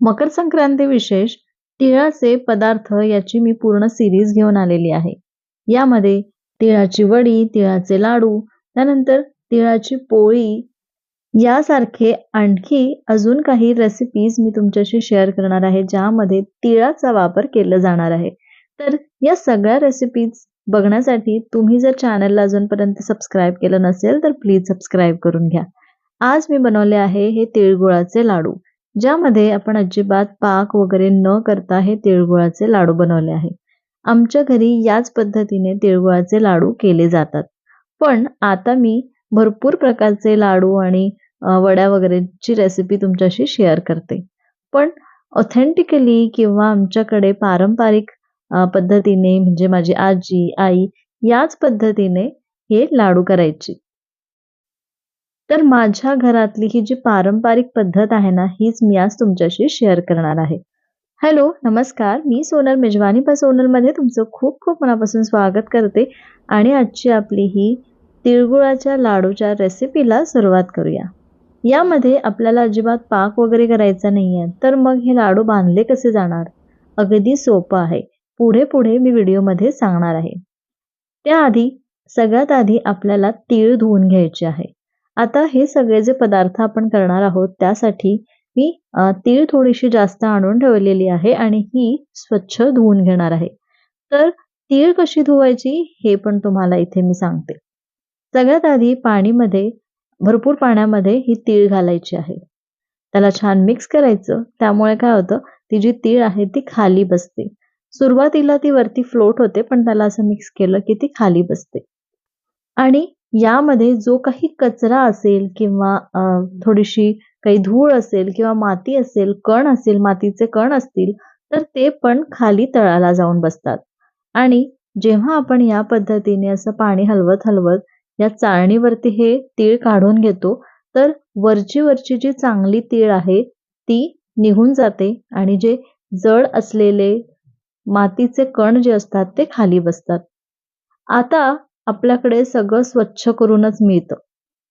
मकर संक्रांती विशेष तिळाचे पदार्थ याची मी पूर्ण सिरीज घेऊन आलेली आहे. यामध्ये तिळाची वडी तिळाचे लाडू त्यानंतर तिळाची पोळी यासारखे आणखी अजून काही रेसिपीज मी तुमच्याशी शेअर करणार आहे ज्यामध्ये तिळाचा वापर केला जाणार आहे. तर या सगळ्या रेसिपीज बघण्यासाठी तुम्ही जर चॅनलला अजूनपर्यंत सबस्क्राईब केलं नसेल तर प्लीज सबस्क्राईब करून घ्या. आज मी बनवले आहे हे तिळगुळाचे लाडू. ज्यामध्ये आपण अजिबात पाक वगैरे न करता हे तिळगुळाचे लाडू बनवले आहे. आमच्या घरी याच पद्धतीने तिळगुळाचे लाडू केले जातात. पण आता मी भरपूर प्रकारचे लाडू आणि वड्या वगैरेची रेसिपी तुमच्याशी शेअर करते. पण ऑथेंटिकली किंवा आमच्याकडे पारंपरिक पद्धतीने म्हणजे माझी आजी आई याच पद्धतीने हे लाडू करायची. तर माझ्या घरातली ही जी पारंपरिक पद्धत आहे ना हीच मी आज तुमच्याशी शेअर करणार आहे. हॅलो नमस्कार. मी सोनल मेजवानी. प सोनलमध्ये तुमचं खूप खूप मनापासून स्वागत करते. आणि आजची आपली ही तिळगुळाच्या लाडूच्या रेसिपीला सुरुवात करूया. यामध्ये आपल्याला अजिबात पाक वगैरे करायचा नाही आहे तर मग हे लाडू बांधले कसे जाणार? अगदी सोपं आहे. पुढे पुढे मी व्हिडिओमध्ये सांगणार आहे. त्याआधी सगळ्यात आधी आपल्याला तीळ धुवून घ्यायचे आहे. आता हे सगळे जे पदार्थ आपण करणार आहोत त्यासाठी मी तीळ थोडीशी जास्त आणून ठेवलेली आहे आणि ही स्वच्छ धुवून घेणार आहे. तर तीळ कशी धुवायची हे पण तुम्हाला इथे मी सांगते. सगळ्यात आधी पाणीमध्ये भरपूर पाण्यामध्ये ही तीळ घालायची आहे. त्याला छान मिक्स करायचं. त्यामुळे काय होतं ती जी तीळ आहे ती खाली बसते. सुरुवातीला ती वरती फ्लोट होते पण त्याला असं मिक्स केलं की ती खाली बसते. आणि यामध्ये जो काही कचरा असेल किंवा थोडीशी काही धूळ असेल किंवा माती असेल कण असेल मातीचे कण असतील तर ते पण खाली तळाला जाऊन बसतात. आणि जेव्हा आपण या पद्धतीने असं पाणी हलवत हलवत या चाळणीवरती हे तीळ काढून घेतो तर वरची वरची जी चांगली तीळ आहे ती निघून जाते आणि जे जड असलेले मातीचे कण जे असतात ते खाली बसतात. आता आपल्याकडे सगळं स्वच्छ करूनच मिळतं.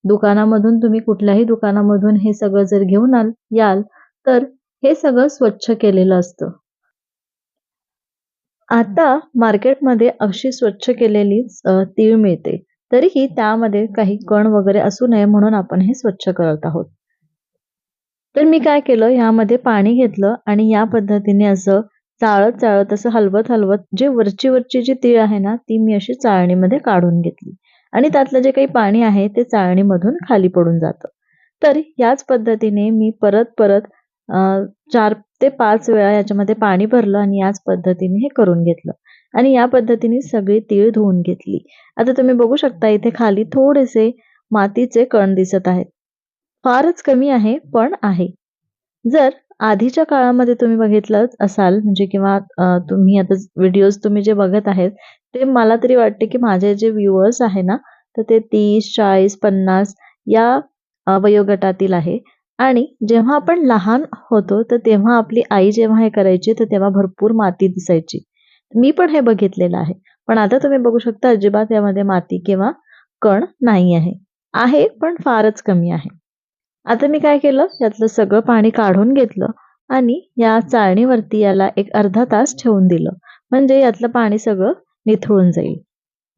दुकानामधून तुम्ही कुठल्याही दुकानामधून हे सगळं जर घेऊन आल याल तर हे सगळं स्वच्छ केलेलं असतं. आता मार्केटमध्ये अशी स्वच्छ केलेली तीळ मिळते. तरीही त्यामध्ये काही कण वगैरे असू नये म्हणून आपण हे स्वच्छ करत आहोत. तर मी काय केलं? ह्यामध्ये पाणी घेतलं आणि या पद्धतीने असं चाळत चाळत असं हलवत हलवत जे वरची वरची जी तीळ आहे ना ती मी अशी चाळणीमध्ये काढून घेतली. आणि त्यातलं जे काही पाणी आहे ते चाळणीमधून खाली पडून जातं. तर याच पद्धतीने मी परत परत चार ते पाच वेळा याच्यामध्ये पाणी भरलं आणि याच पद्धतीने हे करून घेतलं. आणि या पद्धतीने सगळी तीळ धुवून घेतली. आता तुम्ही बघू शकता इथे खाली थोडेसे मातीचे कण दिसत आहेत. फारच कमी आहे पण आहे. जर आधीच्या काळामध्ये तुम्ही बघितलं असाल म्हणजे किंवा तुम्ही आता व्हिडिओज तुम्ही जे बघत आहेत ते मला तरी वाटते की माझे जे व्ह्युअर्स आहे ना तर ते तीस चाळीस पन्नास या वयोगटातील आहे. आणि जेव्हा आपण लहान होतो तर तेव्हा आपली आई जेव्हा हे करायची तर तेव्हा भरपूर माती दिसायची. मी पण हे बघितलेलं आहे. पण आता तुम्ही बघू शकता अजिबात यामध्ये माती किंवा कण नाही आहे. आहे पण फारच कमी आहे. आता मी काय केलं? यातलं सगळं पाणी काढून घेतलं आणि या चाळणीवरती याला एक अर्धा तास ठेवून दिलं. म्हणजे यातलं पाणी सगळं निथळून जाईल.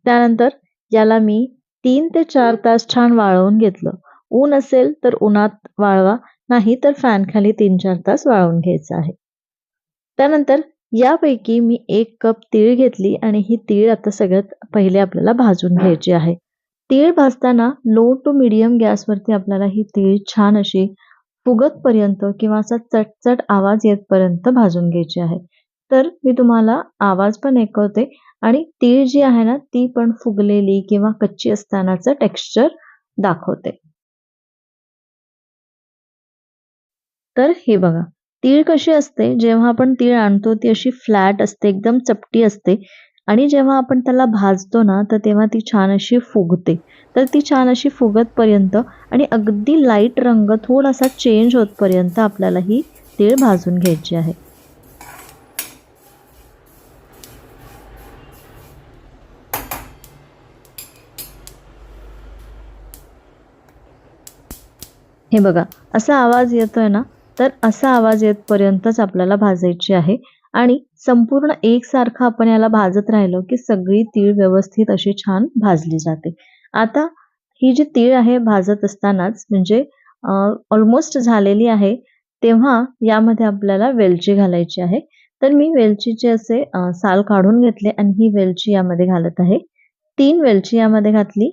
त्यानंतर याला मी तीन ते चार तास छान वाळवून घेतलं. ऊन असेल तर उन्हात वाळवा नाही तर फॅन खाली तीन चार तास वाळवून घ्यायचं आहे. त्यानंतर यापैकी मी एक कप तीळ घेतली आणि ही तीळ आता सगळ्यात पहिले आपल्याला भाजून घ्यायची आहे. तीळ भाजताना लो टू मिडियम गॅसवरती आपल्याला ही तीळ छान अशी फुगतपर्यंत किंवा असा चटचट आवाज येतपर्यंत भाजून घ्यायची आहे. तर मी तुम्हाला आवाज पण ऐकवते आणि तीळ जी आहे ना ती पण फुगलेली किंवा कच्ची असतानाचं टेक्स्चर दाखवते. तर हे बघा तीळ कशी असते? जेव्हा आपण तीळ आणतो ती अशी फ्लॅट असते एकदम चपटी असते. आणि जेव्हा आपण त्याला भाजतो ना तर तेव्हा ती छान अशी फुगते. तर ती छान अशी फुगतपर्यंत आणि अगदी लाइट रंग थोडासा चेंज होतपर्यंत आपल्याला ही तीळ भाजून घ्यायची आहे. हे बघा असा आवाज येतोय ना तर असा आवाज येतपर्यंतच आपल्याला भाजायची आहे. आणि संपूर्ण एकसारखं आपण याला भाजत राहिलो की सगळी तीळ व्यवस्थित अशी छान भाजली जाते. आता ही जी तीळ आहे भाजत असतानाच म्हणजे ऑलमोस्ट झालेली आहे तेव्हा यामध्ये आपल्याला वेलची घालायची आहे. तर मी वेलचीचे असे साल काढून घेतले आणि ही वेलची यामध्ये घालत आहे. तीन वेलची यामध्ये घातली.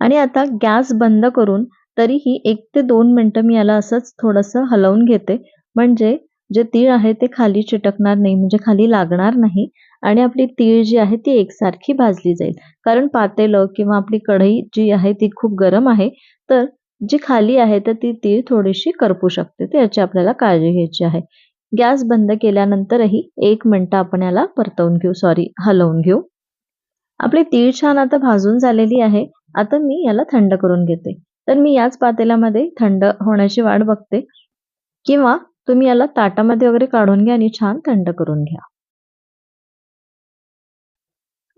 आणि आता गॅस बंद करून तरीही एक ते दोन मिनटं मी याला असंच थोडंसं हलवून घेते. म्हणजे जे तीळ आहे ते खाली चिटकणार नाही म्हणजे खाली लागणार नाही. आणि आपली तीळ जी आहे ती एकसारखी भाजली जाईल. कारण पातेलं किंवा आपली कढई जी आहे ती खूप गरम आहे तर जी खाली आहे तर ती तीळ थोडीशी करपू शकते. तर याची आपल्याला काळजी घ्यायची आहे. गॅस बंद केल्यानंतरही एक मिनटं आपण याला परतवून घेऊ. सॉरी हलवून घेऊ. आपली तीळ छान आता भाजून झालेली आहे. आता मी याला थंड करून घेते. तर मी याच पातेल्यामध्ये थंड होण्याची वाट बघते. किंवा तुम्ही याला ताटामध्ये वगैरे काढून घ्या आणि छान थंड करून घ्या.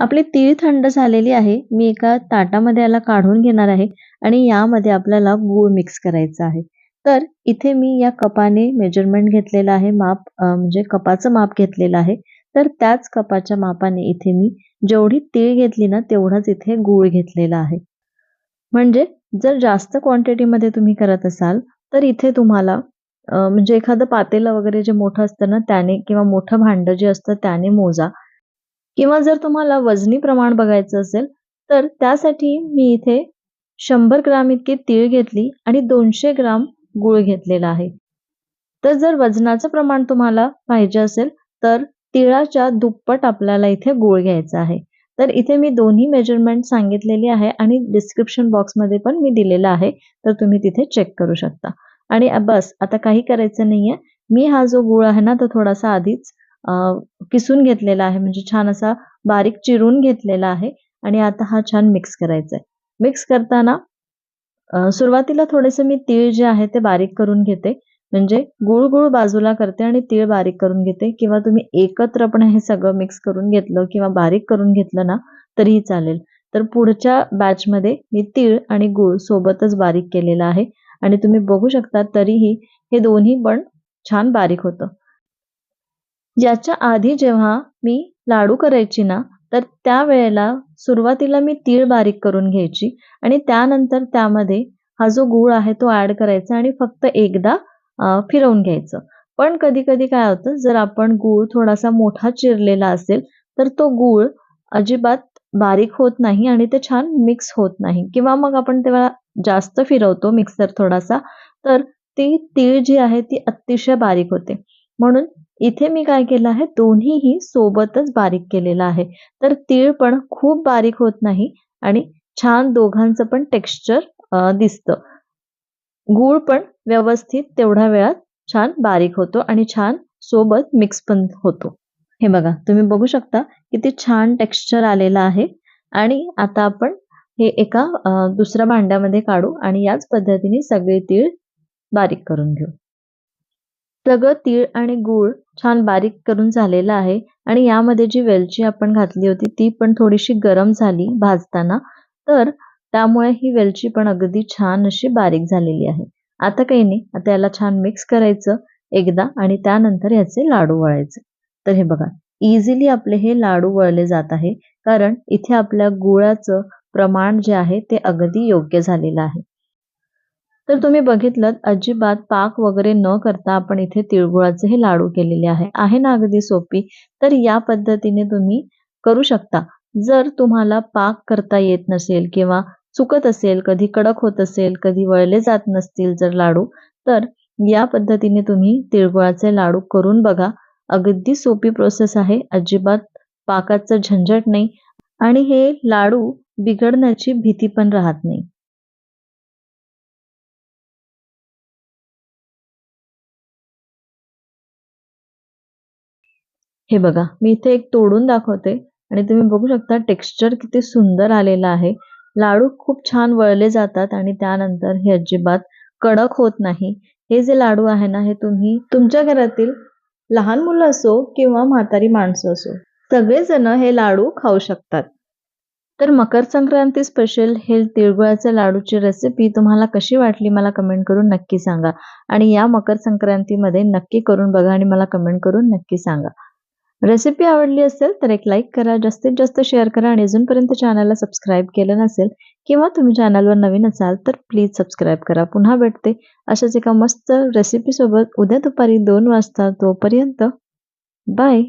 आपली तीळ थंड झालेली आहे. मी एका ताटामध्ये याला काढून घेणार आहे आणि यामध्ये आपल्याला गूळ मिक्स करायचा आहे. तर इथे मी या कपाने मेजरमेंट घेतलेलं आहे. माप म्हणजे कपाचं माप घेतलेलं आहे. तर त्याच कपाच्या मापाने इथे मी जेवढी तीळ घेतली ना तेवढाच इथे गूळ घेतलेला आहे. म्हणजे जर जास्त क्वांटिटीमध्ये तुम्ही करत असाल तर इथे तुम्हाला म्हणजे एखादं पातेलं वगैरे जे मोठं असतं ना त्याने किंवा मोठं भांड जे असतं त्याने मोजा. किंवा जर तुम्हाला वजनी प्रमाण बघायचं असेल तर त्यासाठी मी इथे शंभर ग्राम इतकी तीळ घेतली आणि दोनशे ग्राम गूळ घेतलेला आहे. तर जर वजनाचं प्रमाण तुम्हाला पाहिजे असेल तर तिळाच्या दुप्पट आपल्याला इथे गूळ घ्यायचा आहे. तर इथे मी दोन्ही मेजरमेंट सांगितलेली आहे आणि डिस्क्रिप्शन बॉक्समध्ये पण मी दिलेलं आहे तर तुम्ही तिथे चेक करू शकता. आणि बस आता काही करायचं नाहीये. मी हा जो गूळ आहे ना तो थोडासा आधीच किसून घेतलेला आहे. म्हणजे छान असा बारीक चिरून घेतलेला आहे. आणि आता हा छान मिक्स करायचा आहे. मिक्स करताना सुरुवातीला थोडेसे मी तीळ जे आहे ते बारीक करून घेते. म्हणजे गुळ गुळ बाजूला करते आणि तीळ बारीक करून घेते. किंवा तुम्ही एकत्र पण हे सगळं मिक्स करून घेतलं किंवा बारीक करून घेतलं ना तरीही चालेल. तर पुढच्या बॅचमध्ये मी तीळ आणि गुळ सोबतच बारीक केलेला आहे. आणि तुम्ही बघू शकता तरीही हे दोन्ही पण छान बारीक होतं. याच्या आधी जेव्हा मी लाडू करायची ना तर त्यावेळेला सुरुवातीला मी तीळ बारीक करून घ्यायची आणि त्यानंतर त्यामध्ये हा जो गूळ आहे तो ऍड करायचा आणि फक्त एकदा फिरवून घ्यायचं. पण कधी कधी काय होतं जर आपण गूळ थोडासा मोठा चिरलेला असेल तर तो गूळ अजिबात बारीक होत नाही आणि ते छान मिक्स होत नाही. किंवा मग आपण तेव्हा जास्त फिरवतो मिक्सर थोडासा तर ती तीळ जी आहे ती अतिशय बारीक होते. म्हणून इथे मी काय केलं आहे दोन्हीही सोबतच बारीक केलेलं आहे. तर तीळ पण खूप बारीक होत नाही आणि छान दोघांचं पण टेक्स्चर दिसतं. गूळ पण व्यवस्थित तेवढ्या वेळात छान बारीक होतो आणि छान सोबत मिक्स पण होतो. हे बघा तुम्ही बघू शकता किती छान टेक्स्चर आलेलं आहे. आणि आता आपण हे एका दुसऱ्या भांड्यामध्ये काढू आणि याच पद्धतीने सगळे तीळ बारीक करून घेऊ. सगळं तीळ आणि गूळ छान बारीक करून झालेलं आहे आणि यामध्ये जी वेलची आपण घातली होती ती पण थोडीशी गरम झाली भाजताना. तर त्यामुळे ही वेलची पण अगदी छान अशी बारीक झालेली आहे. आता काही नाही आता याला छान मिक्स करायचं एकदा आणि त्यानंतर याचे लाडू वळायचे. तर हे बघा इझिली आपले हे लाडू वळले जात आहे. कारण इथे आपल्या गुळाचं प्रमाण जे आहे ते अगदी योग्य झालेलं आहे. तर तुम्ही बघितलं अजिबात पाक वगैरे न करता आपण इथे तिळगुळाचे हे लाडू केलेले आहे. आहे ना अगदी सोपी? तर या पद्धतीने तुम्ही करू शकता. जर तुम्हाला पाक करता येत नसेल किंवा चुकत असेल कधी कडक होत असेल कधी वळले जात नसतील जर लाडू तर या पद्धतीने तुम्ही तिळगुळाचे लाडू करून बघा. अगदी सोपी प्रोसेस आहे. अजिबात पाकाचं झंझट नाही. आणि हे लाडू बिघडण्याची भीती पण राहत नाही. हे बघा मी इथे एक तोडून दाखवते आणि तुम्ही बघू शकता टेक्स्चर किती सुंदर आलेलं आहे. लाडू खूप छान वळले जातात आणि त्यानंतर हे अजिबात कडक होत नाही. हे जे लाडू आहे ना हे तुम्ही तुमच्या घरातील लहान मुलं असो किंवा म्हातारी माणसं असो सगळेजण हे लाडू खाऊ शकतात. तर मकर संक्रांती स्पेशल हे तिळगुळाच्या लाडूची रेसिपी तुम्हाला कशी वाटली मला कमेंट करून नक्की सांगा. आणि या मकर संक्रांतीमध्ये नक्की करून बघा आणि मला कमेंट करून नक्की सांगा. रेसिपी आवडली असेल तर एक लाईक करा जास्तीत जास्त शेअर करा आणि अजूनपर्यंत चॅनलला सबस्क्राईब केलं नसेल किंवा तुम्ही चॅनलवर नवीन असाल तर प्लीज सबस्क्राईब करा. पुन्हा भेटते अशाच एका मस्त रेसिपीसोबत उद्या दुपारी दोन वाजता तोपर्यंत बाय